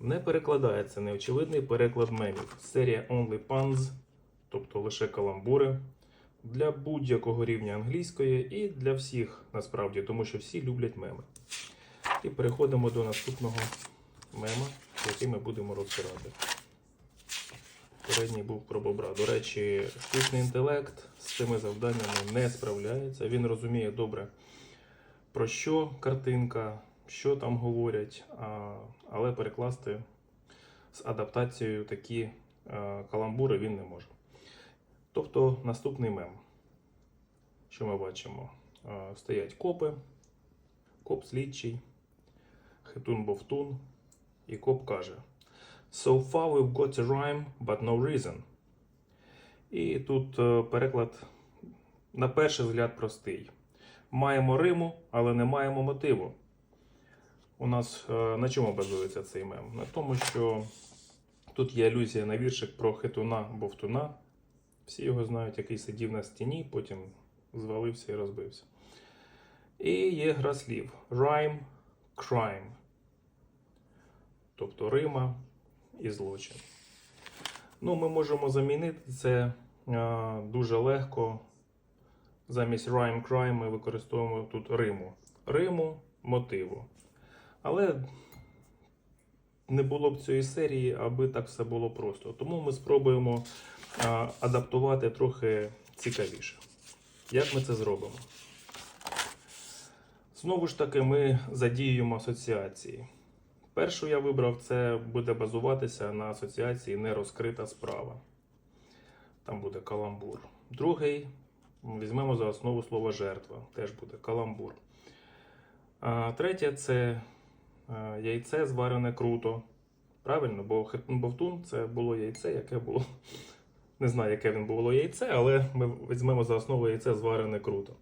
Не перекладається неочевидний переклад мемів. Серія Only Puns, тобто лише каламбури, для будь-якого рівня англійської і для всіх насправді, тому що всі люблять меми. І переходимо до наступного мема, який ми будемо розбирати. Передній був про бобра. До речі, штучний інтелект з цими завданнями не справляється. Він розуміє добре, про що картинка, що там говорять, але перекласти з адаптацією такі е, каламбури він не може. Тобто наступний мем. Що ми бачимо? Е, Стоять копи, коп слідчий, хитун-бовтун, і коп каже: So far we've got a rhyme, but no reason. І тут е, переклад на перший взгляд простий. Маємо риму, але не маємо мотиву. У нас е, на чому базується цей мем? На тому, що тут є алюзія на віршик про хитуна бовтуна. Всі його знають, який сидів на стіні, потім звалився і розбився. І є гра слів: rhyme, crime. Тобто Рима і злочин. Ну, ми можемо замінити це е, дуже легко. Замість rhyme crime ми використовуємо тут Риму. Риму, мотиву. Але не було б цієї серії, аби так все було просто. Тому ми спробуємо е, адаптувати трохи цікавіше. Як ми це зробимо? Знову ж таки, ми задіюємо асоціації. Першу я вибрав, це буде базуватися на асоціації нерозкрита справа. Там буде каламбур. Другий візьмемо за основу слово жертва. Теж буде каламбур. А третє це яйце зварене круто. Правильно, бо бовтун це було яйце, яке було. Не знаю, яке він було яйце, але ми візьмемо за основу яйце зварене круто.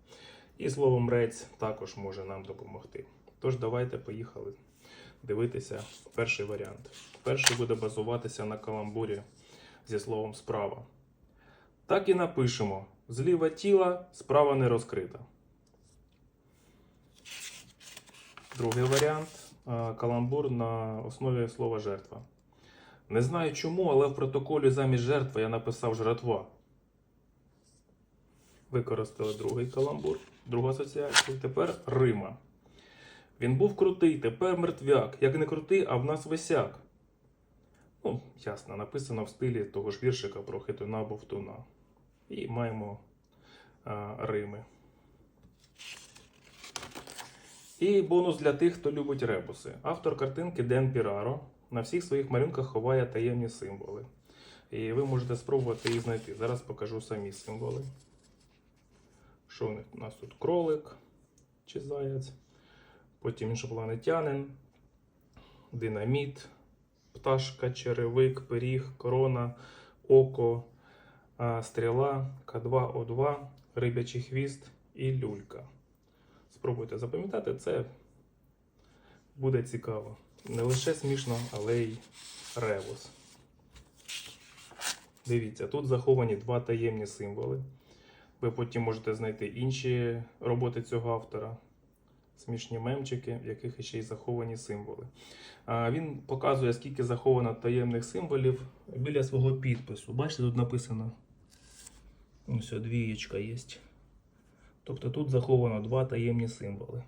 І слово мрець також може нам допомогти. Тож давайте поїхали дивитися перший варіант. Перший буде базуватися на каламбурі зі словом справа. Так і напишемо: зліва тіла, справа не розкрита. Другий варіант е, каламбур на основі слова жертва. Не знаю чому, але в протоколі замість жертви я написав жратва. Використали другий каламбур, другу асоціацію. Тепер Рима. Він був крутий, тепер мертвяк. Як не крутий, а в нас висяк. Ну, ясно, написано в стилі того ж віршика про хитуна бовтуна. І маємо а, Рими. І бонус для тих, хто любить ребуси. Автор картинки Ден Піраро на всіх своїх малюнках ховає таємні символи. І ви можете спробувати їх знайти. Зараз покажу самі символи. Що у нас тут кролик чи заяць, потім іншопланетянин, динаміт, пташка, черевик, пиріг, корона, око, стріла, К2О2, рибячий хвіст і люлька. Спробуйте запам'ятати, це буде цікаво. Не лише смішно, але й ревус. Дивіться, тут заховані два таємні символи. Ви потім можете знайти інші роботи цього автора, смішні мемчики, в яких ще й заховані символи. Він показує, скільки заховано таємних символів біля свого підпису. Бачите, тут написано. Ось двієчка є. Тобто тут заховано два таємні символи.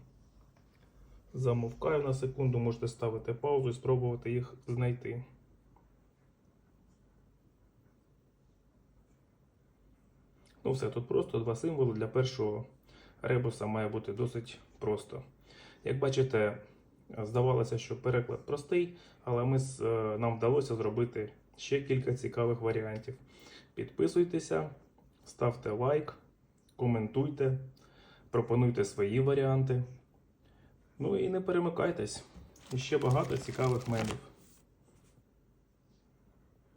Замовкаю на секунду, можете ставити паузу і спробувати їх знайти. Ну все, тут просто два символи. Для першого ребуса має бути досить просто. Як бачите, здавалося, що переклад простий, але ми, е, нам вдалося зробити ще кілька цікавих варіантів. Підписуйтеся, ставте лайк, коментуйте, пропонуйте свої варіанти. Ну і не перемикайтесь. Ще багато цікавих мемів.